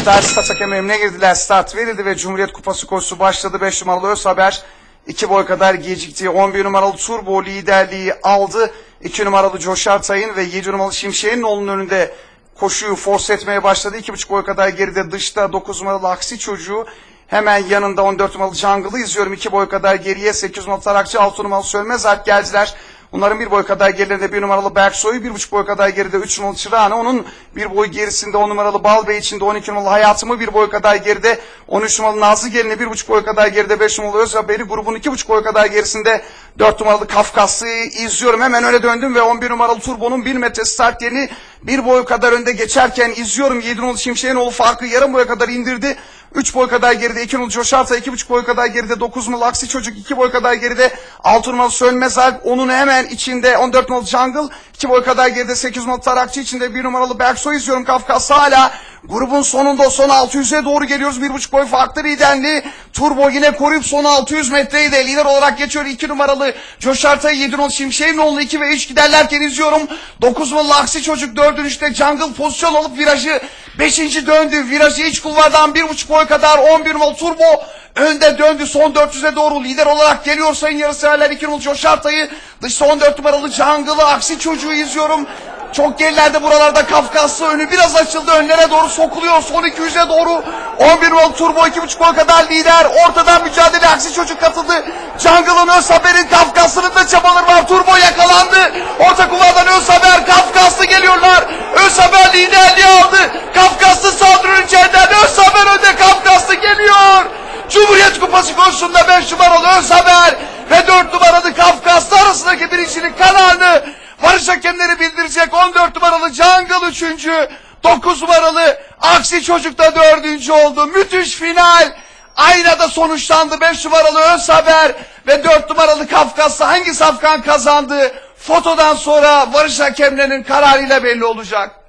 Atlar start hakemi girdiler. Start verildi ve Cumhuriyet Kupası koşusu başladı. 5 numaralı Öz Haber 2 boy kadar gecikti. 11 numaralı Turbo liderliği aldı. 2 numaralı Coşar Tayın ve 7 numaralı Şimşek'in onun önünde koşuyu force etmeye başladı. 2,5 boy kadar geride dışta 9 numaralı Aksi Çocuğu. Hemen yanında 14 numaralı Jungle'ı izliyorum. 2 boy kadar geriye 8 numaralı Tarakçı, 6 numaralı Sönmez Alp geldiler. Bunların bir boy kadar gerilerinde bir numaralı Berksoy, bir buçuk boy kadar geride üç numaralı Çırağan'ı, onun bir boy gerisinde on numaralı Balbey içinde 12 numaralı Hayatımı, bir boy kadar geride 13 numaralı Nazlı Gelin'i, bir buçuk boy kadar geride 5 numaralı Öz Haberi, grubun iki buçuk boy kadar gerisinde 4 numaralı Kafkaslı'yı izliyorum. Hemen öne döndüm ve 11 numaralı Turbo'nun 1 metre start yerini bir boy kadar önde geçerken izliyorum. 7 numaralı Şimşek'in oğlu farkı yarım boya kadar indirdi. 3 boy kadar geride 2 numaralı Coşarsa 2,5 boy kadar geride 9 numaralı Aksi Çocuk 2 boy kadar geride 6 numaralı Sönmez Alp onun hemen içinde 14 numaralı Jungle. 2 boy kadar geride 8 numaralı Tarakçı içinde 1 numaralı Berksoy izliyorum Kafkas. Hala grubun sonunda son 600'e doğru geliyoruz. 1,5 boy farklı liderliği Turbo yine koruyup son 600 metreyi de lider olarak geçiyor. 2 numaralı Coşartay 7 numaralı Şimşek'in oğlu 2 ve 3 giderlerken izliyorum. 9 numaralı Aksi Çocuk 4. işte Jungle pozisyon alıp virajı 5. döndü. Virajı iç kulvardan 1,5 boy kadar 11 numaralı Turbo önde döndü. Son 400'e doğru lider olarak geliyor sayın yarışseverler. 2 numaralı Coşartay'ı dışta 14 numaralı Jungle'ı Aksi Çocuğu izliyorum çok gerilerde buralarda Kafkaslı önü biraz açıldı. Önlere doğru sokuluyor. Son 200'e doğru 11 numaralı Turbo 2,5 boy kadar lider. Ortadan mücadele aksi çocuk katıldı. Jungle'ın öz haberin Kafkaslı'nın da çabaları var. Turbo yakalandı. Orta kulvardan öz haber Kafkaslı geliyorlar. Öz haber liderliği aldı. Kafkaslı saldırıyor içeriden öz haber önde Kafkaslı geliyor. Cumhuriyet Kupası koşusunda 5 numaralı öz haber ve 4 numaralı Kafkaslı arasındaki numaralı Jungle 3. 9 numaralı Aksi Çocuk da 4. oldu. Müthiş final. Aynada sonuçlandı 5 numaralı Öz Haber ve 4 numaralı Kafkaslı hangi safkan kazandı? Fotodan sonra varış hakemlerinin kararıyla belli olacak.